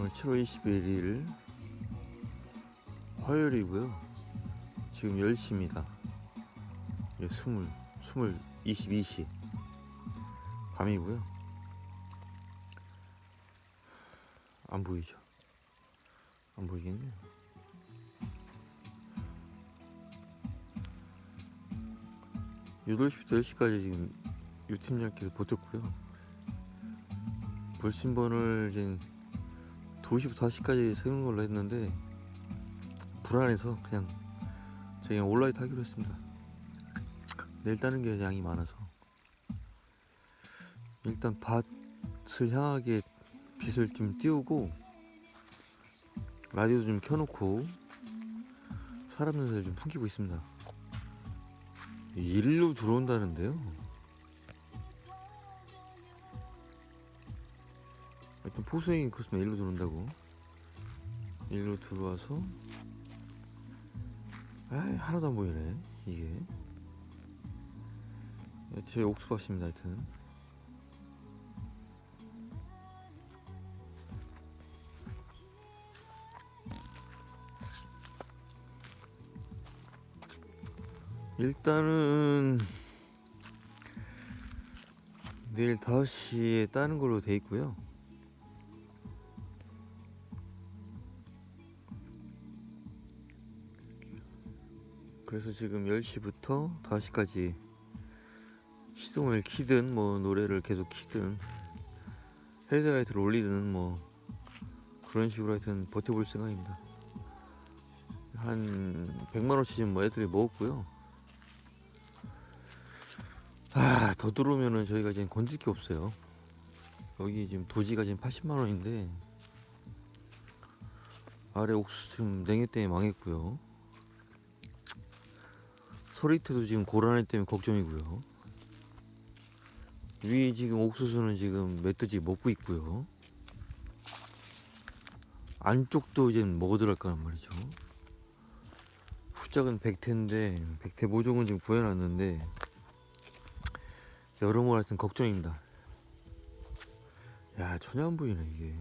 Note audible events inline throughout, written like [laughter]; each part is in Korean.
오늘 7월 21일 화요일이고요. 지금 10시입니다. 예, 20, 20, 22시. 밤이고요. 안 보이죠? 안 보이겠네요. 여덟 시부터 10시까지 지금 유팀장께서 버텼고요. 불신번을 이제 2시부터 4시까지 세우는 걸로 했는데 불안해서 그냥 그냥 온라인 하기로 했습니다. 내일 따는 게 양이 많아서 일단 밭을 향하게 빛을 좀 띄우고 라디오 좀 켜놓고 사람 냄새를 좀 풍기고 있습니다. 일로 들어온다는데요. 하여튼 포수행이 그렇습니다. 일로 들어온다고. 일로 들어와서 아 하나도 안 보이네 이게. 예, 제 옥수밭입니다. 하여튼. 일단은 내일 5시에 따는 걸로 돼 있고요. 그래서 지금 10시부터 5시까지 시동을 키든 뭐 노래를 계속 키든 헤드라이트를 올리든 뭐 그런 식으로 하여튼 버텨볼 생각입니다. 한 100만원치는 뭐 애들이 먹었고요. 아, 더 들어오면은 저희가 지금 건질 게 없어요. 여기 지금 도지가 지금 80만 원인데 아래 옥수수 지금 냉해 때문에 망했고요. 소리태도 지금 고라니 때문에 걱정이고요. 위에 지금 옥수수는 지금 멧돼지 먹고 있고요. 안쪽도 이제 먹어 들어갈 거란 말이죠. 후작은 백태인데 백태 모종은 지금 구해놨는데 여러모로 하여튼 걱정입니다. 야 전혀 안 보이네 이게.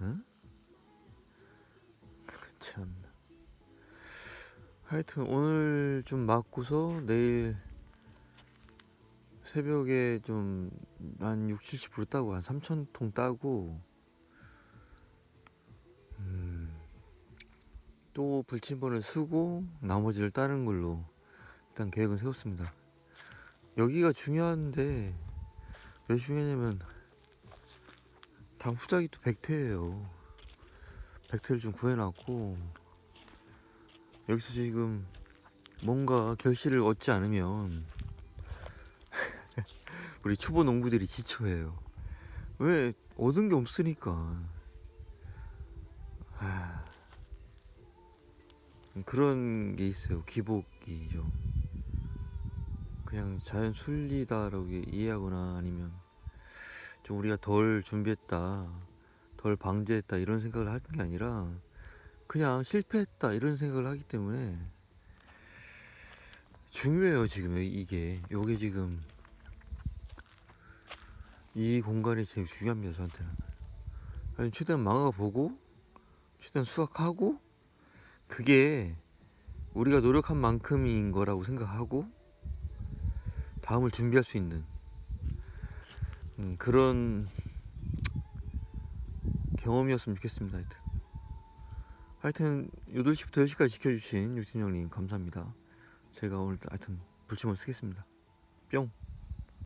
응? [laughs] 참. 하여튼 오늘 좀 맞고서 내일 새벽에 좀 한 6, 70% 따고 한 3,000통 따고 음, 또 불침번을 쓰고 나머지를 따는 걸로 일단 계획은 세웠습니다. 여기가 중요한데 왜 중요하냐면 다음 후작이 또 백태예요. 백태를 좀 구해놨고 여기서 지금 뭔가 결실을 얻지 않으면 [laughs] 우리 초보 농부들이 지쳐해요. 왜 얻은 게 없으니까. 하... 그런 게 있어요. 기복이죠. 그냥 자연 순리다라고 이해하거나 아니면 좀 우리가 덜 준비했다, 덜 방제했다 이런 생각을 하는 게 아니라 그냥 실패했다 이런 생각을 하기 때문에 중요해요 지금 이게. 요게 지금 이 공간이 제일 중요합니다 저한테는. 아니, 최대한 망가 보고 최대한 수확하고 그게 우리가 노력한 만큼인 거라고 생각하고 다음을 준비할 수 있는 음, 그런 경험이었으면 좋겠습니다 하여튼 하여튼 8시부터 10시까지 지켜주신 유진영님 감사합니다. 제가 오늘 하여튼 불침을 쓰겠습니다. 뿅